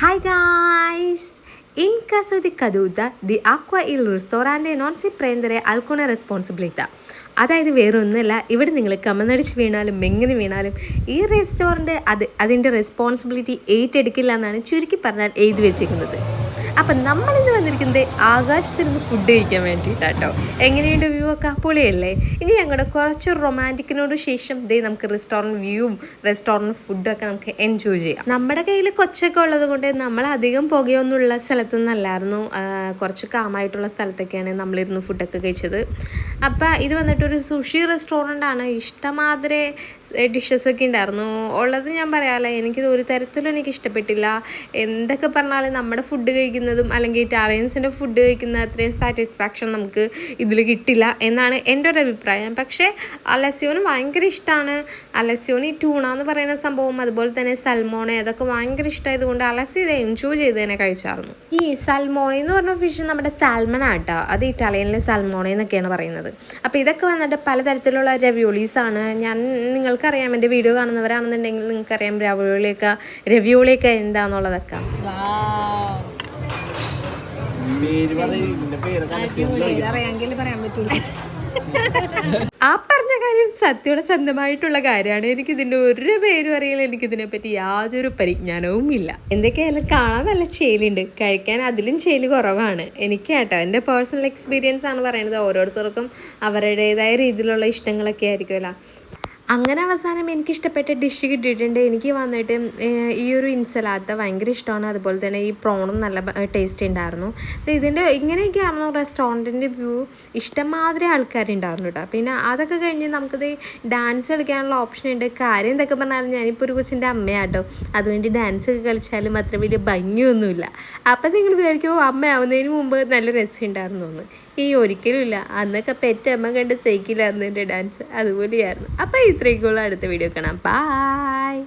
Hi guys! In caso di caduta di acqua il ristorante non si prendere alcuna responsabilità. അതായത് വേറെ ഒന്നുമല്ല ഇവിടെ നിങ്ങൾ കമന്നടിച്ച് വീണാലും എങ്ങനെ വീണാലും ഈ റെസ്റ്റോറന്റ് അത് അതിന്റെ റെസ്പോൺസിബിലിറ്റി ഏറ്റെടുക്കില്ല എന്നാണ് ചുരുക്കി പറഞ്ഞാൽ എഴുതി വെച്ചിരിക്കുന്നത് അപ്പം നമ്മളിന്ന് വന്നിരിക്കുന്നത് ആകാശത്തിരുന്ന് ഫുഡ് കഴിക്കാൻ വേണ്ടിയിട്ടാട്ടോ. എങ്ങനെയുണ്ട് വ്യൂ ഒക്കെ? പൊളിയല്ലേ ഇനി ഞങ്ങളുടെ കുറച്ച് റൊമാന്റിക്കിനോട് ശേഷം ദേ നമുക്ക് റെസ്റ്റോറന്റ് വ്യൂവും റെസ്റ്റോറന്റ് ഫുഡും ഒക്കെ നമുക്ക് എൻജോയ് ചെയ്യാം. നമ്മുടെ കയ്യിൽ കൊച്ചൊക്കെ ഉള്ളത് കൊണ്ട് നമ്മൾ അധികം പുകയൊന്നുമുള്ള സ്ഥലത്തൊന്നല്ലായിരുന്നു കുറച്ച് കാമായിട്ടുള്ള സ്ഥലത്തൊക്കെയാണ് നമ്മളിരുന്ന് ഫുഡൊക്കെ കഴിച്ചത്. അപ്പം ഇത് വന്നിട്ട് ഒരു സുഷി റെസ്റ്റോറന്റ് ആണ്. ഇഷ്ടമാതിരി ഡിഷസ് ഒക്കെ ഉണ്ടായിരുന്നു. ഉള്ളത് ഞാൻ പറയാമല്ലോ എനിക്കിത് ഒരു തരത്തിലും എനിക്ക് ഇഷ്ടപ്പെട്ടില്ല. എന്തൊക്കെ പറഞ്ഞാലും നമ്മുടെ ഫുഡ് കഴിക്കുന്നതും അല്ലെങ്കിൽ ഇറ്റാലിയൻസിന്റെ ഫുഡ് കഴിക്കുന്ന അത്രയും സാറ്റിസ്ഫാക്ഷൻ നമുക്ക് ഇതിൽ കിട്ടില്ല എന്നാണ് എന്റെ ഒരു അഭിപ്രായം. പക്ഷേ അലസ്യോന് ഭയങ്കര ഇഷ്ടമാണ് അലസ്യോന് ഈ ടൂണ എന്ന് പറയുന്ന സംഭവം അതുപോലെ തന്നെ സൽമോണ അതൊക്കെ ഭയങ്കര ഇഷ്ടമായതുകൊണ്ട് അലസ്യോ ഇത് എൻജോയ് ചെയ്ത് തന്നെ കഴിച്ചായിരുന്നു ഈ സൽമോണ എന്ന് പറഞ്ഞ ഫിഷ് നമ്മുടെ സാൽമൺ ആട്ടോ. അത് ഇറ്റാലിയനിലെ സൽമോണ എന്നൊക്കെയാണ് പറയുന്നത്. അപ്പോൾ ഇതൊക്കെ വന്നിട്ട് പലതരത്തിലുള്ള രവിയോളീസാണ് ഞാൻ നിങ്ങൾക്കറിയാം എന്റെ വീഡിയോ കാണുന്നവരാണെന്നുണ്ടെങ്കിൽ നിങ്ങൾക്കറിയാം രവിയോളിയൊക്കെ രവിയോളിയൊക്കെ എന്താണെന്നുള്ളതൊക്കെ അറിയാമെങ്കിൽ പറയാൻ ആ പറഞ്ഞ കാര്യം സത്യയുടെ സ്വന്തമായിട്ടുള്ള കാര്യമാണ്. എനിക്ക് ഇതിന്റെ ഒരു പേരും അറിയില്ല. എനിക്ക് ഇതിനെ പറ്റി യാതൊരു പരിജ്ഞാനവും ഇല്ല. എന്തൊക്കെയായാലും കാണാൻ നല്ല ചേലുണ്ട്. കഴിക്കാൻ അതിലും ചേൽ കുറവാണ്. എനിക്ക് കേട്ടോ എന്റെ പേഴ്സണൽ എക്സ്പീരിയൻസ് ആണ് പറയുന്നത്. ഓരോരുത്തർക്കും അവരുടേതായ രീതിയിലുള്ള ഇഷ്ടങ്ങളൊക്കെ ആയിരിക്കുമല്ലോ. അങ്ങനെ അവസാനം എനിക്ക് ഇഷ്ടപ്പെട്ട ഡിഷ് കിട്ടിയിട്ടുണ്ട്. എനിക്ക് വന്നിട്ട് ഈ ഒരു ഇൻസലാത്ത ഭയങ്കര ഇഷ്ടമാണ്. അതുപോലെ തന്നെ ഈ പ്രോണും നല്ല ടേസ്റ്റ് ഉണ്ടായിരുന്നു. ഇത് ഇതിന്റെ ഇങ്ങനെയൊക്കെയായിരുന്നു റെസ്റ്റോറന്റിന്റെ വ്യൂ ഇഷ്ടംമാതിരി ആൾക്കാരുണ്ടായിരുന്നു കേട്ടോ പിന്നെ അതൊക്കെ കഴിഞ്ഞ് നമുക്കിത് ഡാൻസ് കളിക്കാനുള്ള ഓപ്ഷൻ ഉണ്ട്. കാര്യം എന്തൊക്കെ പറഞ്ഞാലും ഞാനിപ്പോൾ ഒരു കൊച്ചിന്റെ അമ്മയാട്ടോ. അതുവേണ്ടി ഡാൻസ് ഒക്കെ കളിച്ചാലും അത്ര വലിയ ഭംഗിയൊന്നുമില്ല. അപ്പം നിങ്ങൾ വിചാരിക്കുമോ അമ്മയാവുന്നതിന് മുമ്പ് നല്ല രസമുണ്ടായിരുന്നു എന്ന്. ഈ ഒരിക്കലും ഇല്ല. അന്നൊക്കെ പെറ്റമ്മ കണ്ട് സഹിക്കില്ല അന്ന് എന്റെ ഡാൻസ് അതുപോലെയായിരുന്നു. അപ്പോൾ ഇത്രയൊക്കെയുള്ള അടുത്ത വീഡിയോ കാണാം. ബായ്